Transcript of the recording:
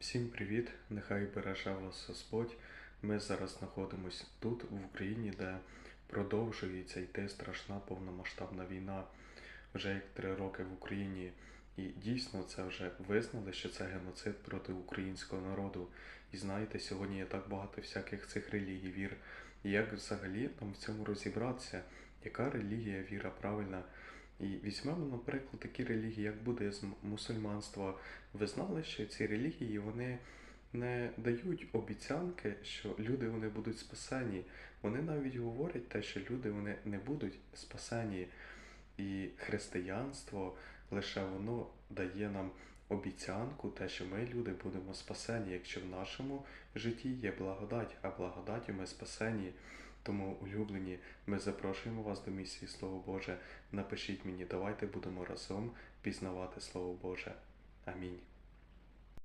Всім привіт! Нехай береже вас Господь. Ми зараз знаходимося тут, в Україні, де продовжується йти страшна повномасштабна війна. Вже як три роки в Україні. І дійсно це вже визнали, що це геноцид проти українського народу. І знаєте, сьогодні є так багато всяких цих релігій, вір. І як взагалі там в цьому розібратися, яка релігія, віра правильна? І візьмемо, наприклад, такі релігії, як буддизм, мусульманство. Ви знали, що ці релігії вони не дають обіцянки, що люди вони будуть спасені. Вони навіть говорять те, що люди вони не будуть спасені. І християнство лише воно дає нам обіцянку, те, що ми, люди, будемо спасені, якщо в нашому житті є благодать, а благодаті ми спасені. Тому, улюблені, ми запрошуємо вас до місії Слово Боже. Напишіть мені, давайте будемо разом пізнавати Слово Боже. Амінь.